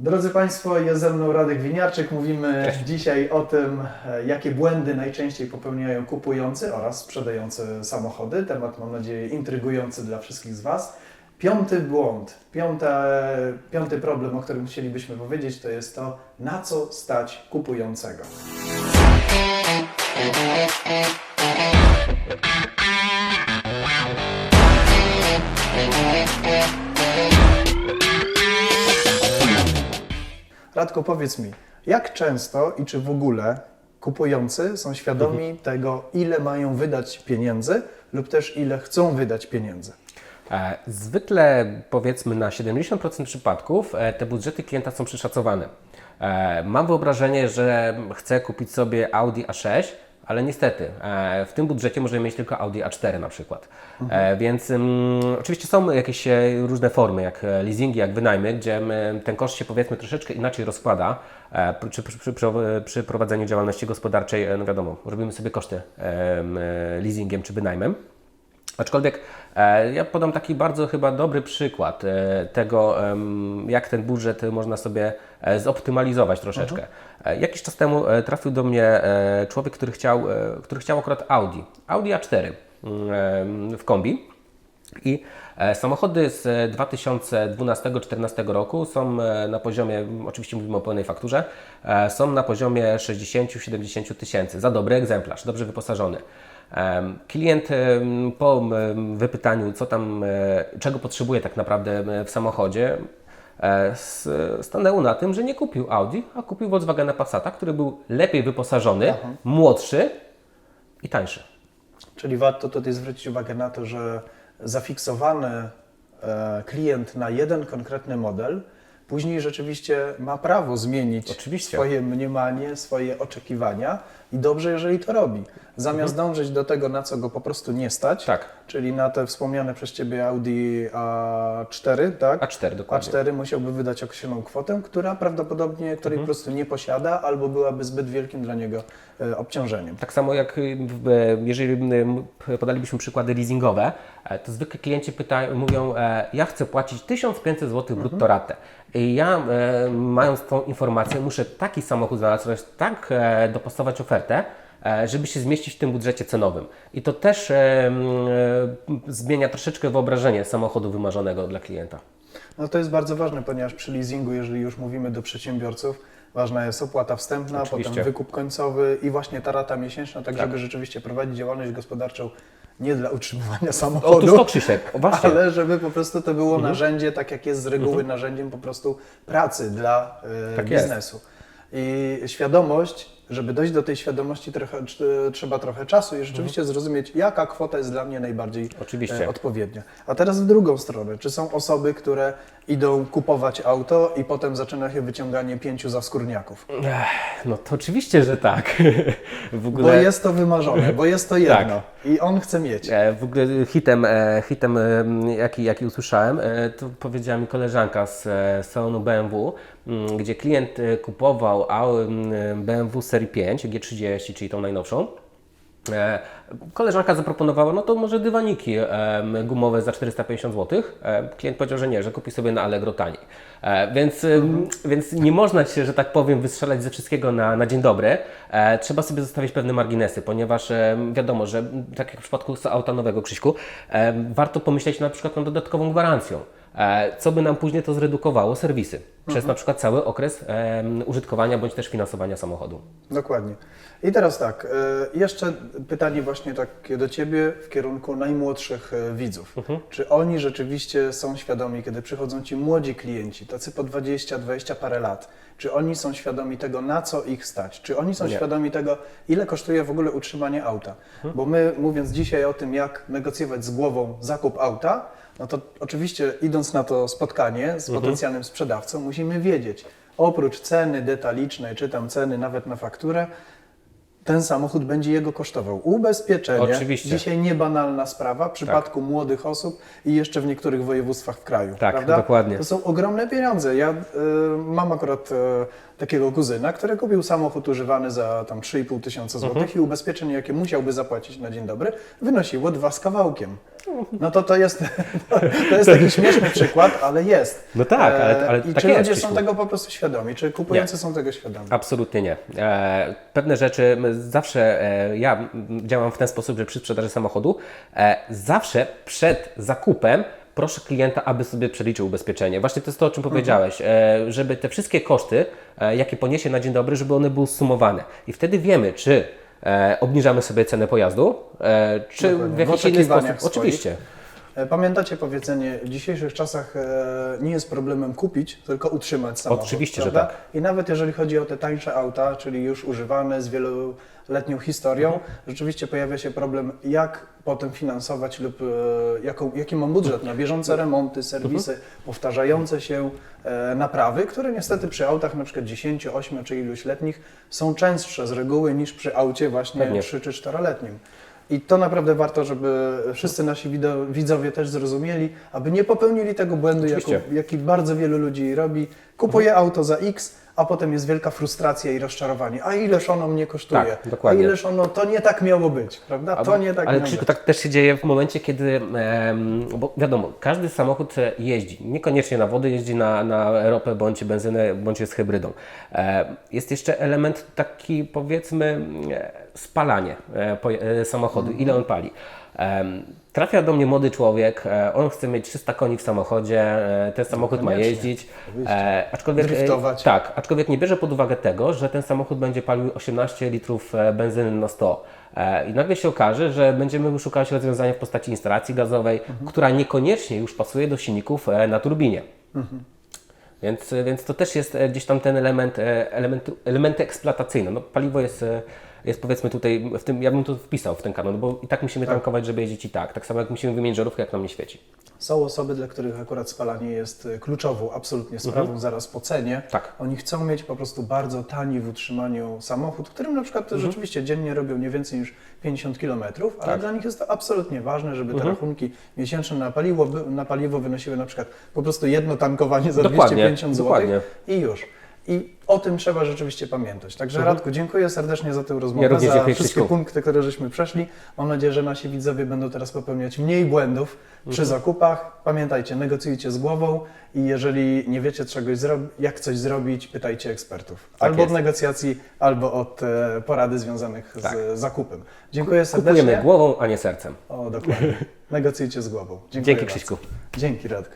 Drodzy Państwo, jest ze mną Radek Winiarczyk. Mówimy dzisiaj o tym, e, jakie błędy najczęściej popełniają kupujący oraz sprzedający samochody. Temat, mam nadzieję, intrygujący dla wszystkich z Was. Piąty błąd, piąte, piąty problem, o którym chcielibyśmy powiedzieć, to jest to, na co stać kupującego. Radko, powiedz mi, jak często i czy w ogóle kupujący są świadomi tego, ile mają wydać pieniędzy lub też ile chcą wydać pieniędzy? E, Zwykle powiedzmy na 70% przypadków e, te budżety klienta są przeszacowane. E, Mam wyobrażenie, że chcę kupić sobie Audi A6, ale niestety e, w tym budżecie możemy mieć tylko Audi A4 na przykład. E, Więc mm, oczywiście są jakieś e, różne formy, jak leasingi, jak wynajmy, gdzie ten koszt się powiedzmy troszeczkę inaczej rozkłada. Przy, przy, przy, przy, prowadzeniu działalności gospodarczej, no wiadomo, robimy sobie koszty leasingiem czy wynajmem. Aczkolwiek e, ja podam taki bardzo chyba dobry przykład e, tego, jak ten budżet można sobie e, zoptymalizować troszeczkę. E, Jakiś czas temu trafił do mnie człowiek, który chciał, który chciał akurat Audi, Audi A4 mm, w kombi. I samochody z 2012-2014 roku są na poziomie, oczywiście mówimy o pełnej fakturze, są na poziomie 60-70 tysięcy za dobry egzemplarz, dobrze wyposażony. Klient po wypytaniu, co tam, e, czego potrzebuje tak naprawdę w samochodzie, e, stanęło na tym, że nie kupił Audi, a kupił Volkswagena Passata, który był lepiej wyposażony, młodszy i tańszy. Czyli warto tutaj zwrócić uwagę na to, że zafiksowany e, klient na jeden konkretny model później rzeczywiście ma prawo zmienić Oczywiście. swoje mniemanie, swoje oczekiwania i dobrze, jeżeli to robi. Zamiast dążyć do tego, na co go po prostu nie stać, Tak. czyli na te wspomniane przez Ciebie Audi A4, tak? A4 dokładnie. A4 musiałby wydać określoną kwotę, która prawdopodobnie, której po prostu nie posiada albo byłaby zbyt wielkim dla niego e, obciążeniem. Tak samo jak w- e, jeżeli podalibyśmy przykłady leasingowe, e, to zwykle klienci pytają, mówią, e, ja chcę płacić 1500 zł brutto ratę. I ja, e, mając tą informację, muszę taki samochód znaleźć, tak e, dopasować ofertę, e, żeby się zmieścić w tym budżecie cenowym. I to też e, e, zmienia troszeczkę wyobrażenie samochodu wymarzonego dla klienta. No to jest bardzo ważne, ponieważ przy leasingu, jeżeli już mówimy do przedsiębiorców, ważna jest opłata wstępna, Oczywiście. potem wykup końcowy i właśnie ta rata miesięczna, tak, żeby rzeczywiście prowadzić działalność gospodarczą nie dla utrzymywania samochodu, Otóż to Krzysiek, właśnie. ale żeby po prostu to było Mhm. narzędzie, tak jak jest z reguły narzędziem po prostu pracy dla Tak jest. biznesu. I świadomość, żeby dojść do tej świadomości trochę, tr- trzeba trochę czasu i rzeczywiście zrozumieć, jaka kwota jest dla mnie najbardziej Mhm. Oczywiście. e, odpowiednia. A teraz w drugą stronę. Czy są osoby, które idą kupować auto i potem zaczyna się wyciąganie pięciu zaskórniaków? Ech, No to oczywiście, że tak. W Bo ogóle... jest to wymarzone, bo jest to jedno i on chce mieć. E, W ogóle hitem, e, hitem e, jaki, jaki usłyszałem, e, to powiedziała mi koleżanka z e, salonu BMW, gdzie klient e, kupował BMW serii 5 G30, czyli tą najnowszą. E, Koleżanka zaproponowała, no to może dywaniki em, gumowe za 450 zł. E, Klient powiedział, że nie, że kupi sobie na Allegro taniej. E, Więc, em, więc nie można się, że tak powiem, wystrzelać ze wszystkiego na, na dzień dobry. E, Trzeba sobie zostawić pewne marginesy, ponieważ wiadomo, że tak jak w przypadku auta nowego Krzyśku, warto pomyśleć na przykład nad dodatkową gwarancją. E, Co by nam później to zredukowało serwisy przez na przykład cały okres użytkowania bądź też finansowania samochodu. Dokładnie. I teraz tak, e, jeszcze pytanie właśnie takie do Ciebie w kierunku najmłodszych e, widzów. Czy oni rzeczywiście są świadomi, kiedy przychodzą Ci młodzi klienci, tacy po 20, 20 parę lat, czy oni są świadomi tego, na co ich stać? Czy oni są Nie. świadomi tego, ile kosztuje w ogóle utrzymanie auta? Bo my, mówiąc dzisiaj o tym, jak negocjować z głową zakup auta, no to oczywiście idąc na to spotkanie z potencjalnym sprzedawcą, musimy wiedzieć, oprócz ceny detalicznej, czy tam ceny nawet na fakturę, ten samochód będzie jego kosztował. Ubezpieczenie, Oczywiście. dzisiaj niebanalna sprawa w przypadku młodych osób i jeszcze w niektórych województwach w kraju. Tak, prawda? dokładnie. To są ogromne pieniądze. Ja y, mam akurat y, takiego kuzyna, który kupił samochód używany za tam 3,5 tysiąca złotych Mhm. i ubezpieczenie, jakie musiałby zapłacić na dzień dobry, wynosiło dwa z kawałkiem. No to to jest, to jest taki śmieszny przykład, ale jest. No tak, ale- ale I tak czy jest, ludzie są tego po prostu świadomi? Czy kupujący są tego świadomi? Absolutnie nie. E, pewne rzeczy, zawsze e, ja działam w ten sposób, że przy sprzedaży samochodu e, zawsze przed zakupem proszę klienta, aby sobie przeliczył ubezpieczenie. Właśnie to jest to, o czym powiedziałeś, e, żeby te wszystkie koszty, e, jakie poniesie na dzień dobry, żeby one były sumowane. I wtedy wiemy, czy e, obniżamy sobie cenę pojazdu, e, czy Dokładnie. w jakiś inny sposób. swoich. Oczywiście. E, Pamiętacie powiedzenie, w dzisiejszych czasach e, nie jest problemem kupić, tylko utrzymać samochód. Oczywiście, że prawda? tak. I nawet jeżeli chodzi o te tańsze auta, czyli już używane z wieloletnią historią, Mhm. rzeczywiście pojawia się problem, jak potem finansować lub e, jaką, jaki mam budżet na bieżące remonty, serwisy, Mhm. powtarzające się e, naprawy, które niestety przy autach na przykład 10, 8 czy iluś letnich są częstsze z reguły niż przy aucie właśnie Pewnie. 3 czy 4-letnim. I to naprawdę warto, żeby wszyscy nasi widzowie też zrozumieli, aby nie popełnili tego błędu, jaki, bardzo wielu ludzi robi. Kupuje auto za X, a potem jest wielka frustracja i rozczarowanie. A ileż ono mnie kosztuje? Tak, dokładnie. A ileż ono, to nie tak miało być, prawda? To nie tak Ale być. tak też się dzieje w momencie, kiedy, bo wiadomo, każdy samochód e, jeździ, niekoniecznie na wodę, jeździ na, na ropę, bądź benzynę, bądź jest hybrydą. E, jest jeszcze element taki, powiedzmy, e, spalanie samochodu, ile on pali. Trafia do mnie młody człowiek, e, on chce mieć 300 koni w samochodzie, e, ten samochód ma jeździć, e, aczkolwiek, Driftować. tak, aczkolwiek nie bierze pod uwagę tego, że ten samochód będzie palił 18 litrów benzyny na 100. E, I nagle się okaże, że będziemy szukać rozwiązania w postaci instalacji gazowej, która niekoniecznie już pasuje do silników na turbinie. Więc, e, więc to też jest gdzieś tam ten element, e, elementu, elementy eksploatacyjne. No, paliwo jest, jest powiedzmy tutaj, w tym, ja bym to wpisał w ten kanon, no bo i tak musimy tankować, żeby jeździć i tak. Tak samo jak musimy wymienić żarówkę, jak nam nie świeci. Są osoby, dla których akurat spalanie jest e, kluczową absolutnie sprawą, zaraz po cenie. Mhm. Tak. Oni chcą mieć po prostu bardzo tani w utrzymaniu samochód, którym na przykład Mhm. rzeczywiście dziennie robią nie więcej niż 50 km, ale Tak. dla nich jest to absolutnie ważne, żeby Mhm. te rachunki miesięczne na paliwo, na paliwo wynosiły na przykład po prostu jedno tankowanie za Dokładnie, 250 zł dokładnie. i już. I o tym trzeba rzeczywiście pamiętać. Także Radku, dziękuję serdecznie za tę rozmowę, Mhm. również za wszystkie punkty, które żeśmy przeszli. Mam nadzieję, że nasi widzowie będą teraz popełniać mniej błędów przy Mhm. zakupach. Pamiętajcie, negocjujcie z głową i jeżeli nie wiecie czegoś jak coś zrobić, pytajcie ekspertów. Tak albo jest. od negocjacji, albo od e, porady związanych Tak. z zakupem. Dziękuję serdecznie. Kupujemy głową, a nie sercem. O, dokładnie. Negocjujcie z głową. Dziękuję Dzięki bardzo. Krzyśku. Dzięki Radku.